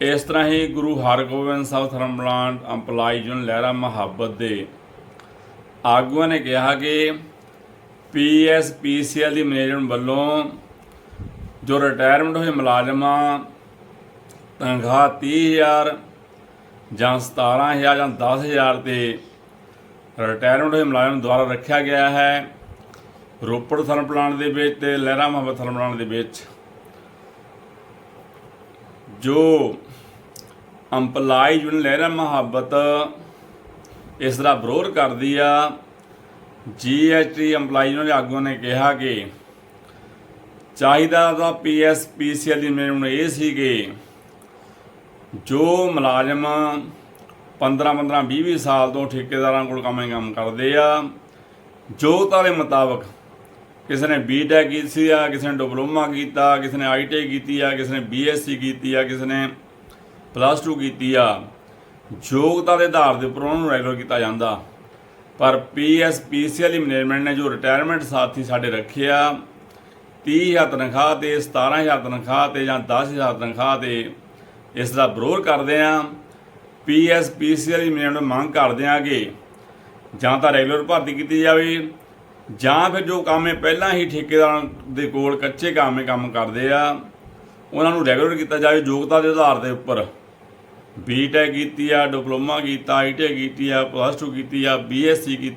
ਇਸ ਤਰ੍ਹਾਂ ਹੀ ਗੁਰੂ ਹਰਗੋਬਿੰਦ ਸਾਹਿਬ ਧਰਮ ਪਲਾਂਟ ਅੰਪਲਾਈ ਜਨ ਲਹਿਰਾ ਮੁਹੱਬਤ ਦੇ ਆਗੂਆਂ ਨੇ ਕਿਹਾ ਕਿ ਪੀਐਸਪੀਸੀਐਲ ਦੀ ਮੈਨੇਜਮੈਂਟ ਵੱਲੋਂ ਜੋ ਰਿਟਾਇਰਮੈਂਟ ਹੋਏ ਮੁਲਾਜ਼ਮਾਂ, ਤਨਖਾਹ 30000 ਜਾਂ 17000 ਜਾਂ 10000 ਤੇ ਰਿਟਾਇਰਮੈਂਟ ਹੋਏ ਮੁਲਾਜ਼ਮ ਦੁਆਰਾ ਰੱਖਿਆ ਗਿਆ ਹੈ ਰੋਪੜ ਥਰਮਲ ਪਲਾਂਟ ਦੇ ਵਿੱਚ ਤੇ ਲਹਿਰਾ ਮੁਹੱਬਤ ਥਰਮਲ ਪਲਾਂਟ ਦੇ ਵਿੱਚ। ਜੋ ਅੰਪਲਾਈ ਯੂਨੀਅਨ ਲਹਿਰਾ ਮੁਹੱਬਤ, ਇਸ ਦਾ ਵਿਰੋਧ ਕਰਦੀ ਆ। ਜੀਐਸਟੀ EMPLOYE ਯੂਨੀਅਨ ਦੇ ਆਗੂਆਂ ਨੇ ਕਿਹਾ ਕਿ ਚਾਹੀਦਾ ਤਾਂ ਪੀਐਸਪੀਸੀਐਲ ਦੀ ਮੈਨੇਜਮੈਂਟ ਇਹ ਸੀ ਕਿ ਜੋ ਮੁਲਾਜ਼ਮ 15 15 20 20 ਸਾਲ ਤੋਂ ਠੇਕੇਦਾਰਾਂ ਕੋਲ ਕੰਮ ਕੰਮ ਕਰਦੇ ਆ ਯੋਗਤਾ ਦੇ ਮੁਤਾਬਕ ਕਿਸੇ ਨੇ ਬੀਟੈਕ ਕੀਤੀ ਆ, ਕਿਸੇ ਨੇ ਡਿਪਲੋਮਾ ਕੀਤਾ, ਕਿਸੇ ਨੇ ਆਈਟੀਆਈ ਕੀਤੀ ਆ, ਕਿਸੇ ਨੇ ਬੀਐਸਸੀ ਕੀਤੀ ਆ, ਕਿਸੇ ਨੇ ਪਲੱਸ 2 ਕੀਤੀ ਆ, ਯੋਗਤਾ ਦੇ ਆਧਾਰ ਦੇ ਉੱਪਰ ਉਹਨਾਂ ਨੂੰ ਰੈਗੂਲਰ ਕੀਤਾ ਜਾਂਦਾ। ਪਰ ਪੀਐਸਪੀਸੀਐਲ ਮੈਨੇਜਮੈਂਟ ਨੇ ਜੋ ਰਿਟਾਇਰਮੈਂਟ ਸਾਥੀ ਸਾਡੇ ਰੱਖਿਆ 30000 ਤਨਖਾਹ ਤੇ 17000 ਤਨਖਾਹ ਤੇ ਜਾਂ 10000 ਤਨਖਾਹ ਤੇ ਇਸ ਦਾ ਵਿਰੋਧ ਕਰਦੇ ਆ। ਪੀਐਸਪੀਸੀਐਲ ਮੈਨੇਜਮੈਂਟ ਮੰਗ ਕਰਦੇ ਆ ਕਿ ਜਾਂ ਤਾਂ ਰੈਗੂਲਰ ਭਰਤੀ ਕੀਤੀ ਜਾਵੇ ਜਾਂ ਫਿਰ ਜੋ ਕੰਮ ਇਹ ਪਹਿਲਾਂ ਹੀ ਠੇਕੇਦਾਰਾਂ ਦੇ ਕੋਲ ਕੱਚੇ ਕੰਮ ਕੰਮ ਕਰਦੇ ਆ, ਉਹਨਾਂ ਨੂੰ ਰੈਗੂਲਰ ਕੀਤਾ ਜਾਵੇ ਯੋਗਤਾ ਦੇ ਆਧਾਰ ਦੇ ਉੱਪਰ। ਬੀਟੈਕ ਕੀਤੀ ਆ, ਡਿਪਲੋਮਾ ਕੀਤਾ ਆਈਟੀਆਈ ਕੀਤੀ ਆ ਪਲੱਸ 2 ਕੀਤੀ ਆ ਬੀਐਸਸੀ ਕੀਤੀ